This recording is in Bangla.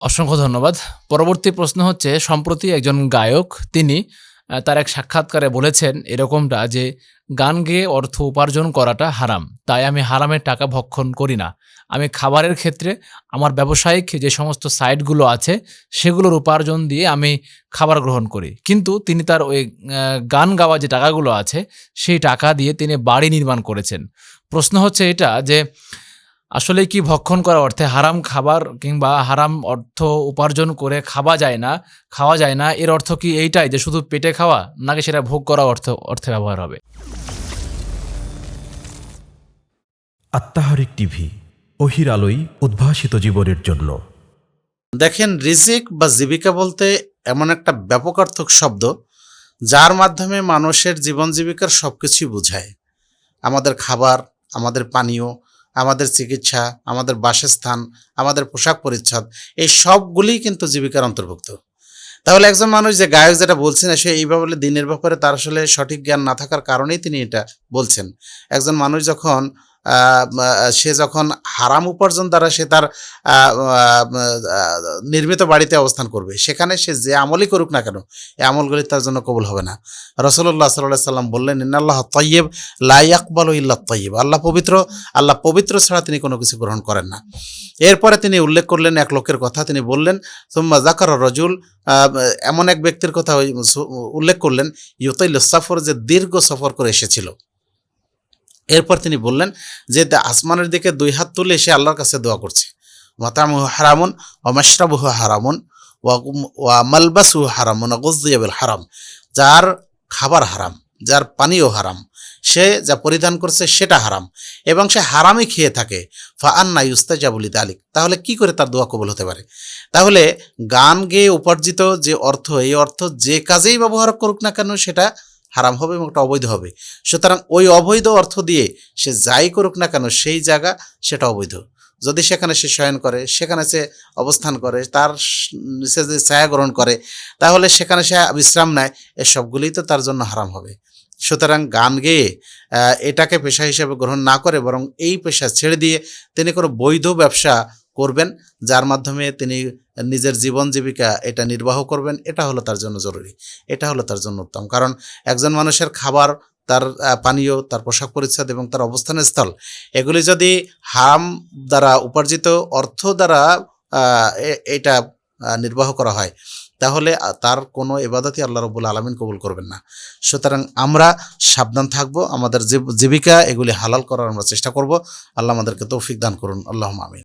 অসংখ্য ধন্যবাদ। পরবর্তী প্রশ্ন হচ্ছে, সম্প্রতি একজন গায়ক, তিনি তার এক সাক্ষাৎকারে বলেছেন এরকমটা যে, গান গেয়ে অর্থ উপার্জন করাটা হারাম, তাই আমি হারামের টাকা ভক্ষণ করি না। আমি খাবারের ক্ষেত্রে আমার ব্যবসায়িক যে সমস্ত সাইটগুলো আছে, সেগুলোর উপার্জন দিয়ে আমি খাবার গ্রহণ করি। কিন্তু তিনি তার ওই গান গাওয়া যে টাকাগুলো আছে, সেই টাকা দিয়ে তিনি বাড়ি নির্মাণ করেছেন। প্রশ্ন হচ্ছে এটা যে আসলে কি ভক্ষণ করা অর্থে হারাম খাবার কিংবা হারাম অর্থ উপার্জন করে খাওয়া যায় না খাওয়া যায় না এর অর্থ কি এইটাই যে শুধু পেটে খাওয়া নাকি সেটা ভোগ করা অর্থ অর্থে ব্যবহার হবে? আত্মাহারিক টিভি অহির আলোই উদ্ভাসিত জীবনের জন্য। দেখেন রিজিক বা জীবিকা বলতে এমন একটা ব্যাপকার্থক শব্দ যার মাধ্যমে মানুষের জীবন জীবিকার সব কিছুই বোঝায়। আমাদের খাবার আমাদের পানীয় আমাদের চিকিৎসা, আমাদের বাসস্থান, আমাদের পোশাক পরিচ্ছদ, এই সবগুলিই কিন্তু জীবিকার অন্তর্ভুক্ত। তাহলে একজন মানুষ যে গায়ক যেটা বলছেন সে এইভাবে দিনের ব্যাপারে তার আসলে সঠিক জ্ঞান না থাকার কারণেই তিনি এটা বলছেন। একজন মানুষ যখন সে যখন হারাম উপার্জন দ্বারা সে তার নির্মিত বাড়িতে অবস্থান করবে, সেখানে সে যে আমলই করুক না কেন, এই আমলগুলি তার জন্য কবুল হবে না। রসল্লাহ সাল্লাহ সাল্লাম বললেন, ইন্নাল্লাহ তৈয়ব লাইয়াকবাল ইল্লা তৈয়ব আল্লাহ পবিত্র আল্লাহ পবিত্র ছাড়া তিনি কোনো কিছু গ্রহণ করেন না। এরপরে তিনি উল্লেখ করলেন এক লোকের কথা, তিনি বললেন, সোম্মা জাকার রজুল এমন এক ব্যক্তির কথা উল্লেখ করলেন ইউতাইল সফর, যে দীর্ঘ সফর করে এসেছিল। এরপর তিনি বললেন যে আসমানের দিকে দুই হাত তুলে সে আল্লাহর কাছে দোয়া করছে। মাতামুহু হারামুন ও মাশরাবুহু হারামুন, ওয়া মালবাসু হারামুন গজিয়াবিল হারাম। যার খাবার হারাম, যার পানীয় হারাম, সে যা পরিধান করছে সেটা হারাম এবং সে হারামই খেয়ে থাকে। ফা আন্না ইউস্তাজাবুলি তালিক তাহলে কি করে তার দোয়া কবুল হতে পারে? তাহলে গান গেয়ে উপার্জিত যে অর্থ, এই অর্থ যে কাজেই ব্যবহার করুক না কেন, সেটা হারাম হবে এবং এটা অবৈধ হবে। সুতরাং ওই অবৈধ অর্থ দিয়ে সে যাই করুক না কেন, সেই জায়গা সেটা অবৈধ। যদি সেখানে সে শয়ন করে, সেখানে সে অবস্থান করে, তার স- নিচে যে ছায়া গ্রহণ করে, তাহলে সেখানে সে বিশ্রাম নেয়, এ সবগুলিই তো তার জন্য হারাম হবে। সুতরাং গান গেয়ে এটাকে পেশা হিসেবে গ্রহণ না করে বরং এই পেশা ছেড়ে দিয়ে তিনি কোনো বৈধ ব্যবসা করবেন, যার মাধ্যমে তিনি নিজের জীবন জীবিকা এটা নির্বাহ করবেন, এটা হলো তার জন্য জরুরি, এটা হলো তার জন্য উত্তম। কারণ একজন মানুষের খাবার, তার পানীয়, তার পোশাক পরিচ্ছদ এবং তার অবস্থানের স্থল এগুলি যদি হারাম দ্বারা উপার্জিত, অর্থ দ্বারা এটা নির্বাহ করা হয়, তাহলে তার কোনো এবাদতই আল্লাহ রবুল আলমিন কবুল করবেন না। সুতরাং আমরা সাবধান থাকব, আমাদের জীব- জীবিকা এগুলি হালাল করার আমরা চেষ্টা করব, আল্লাহ আমাদেরকে তৌফিক দান করুন আল্লাহ আমিন।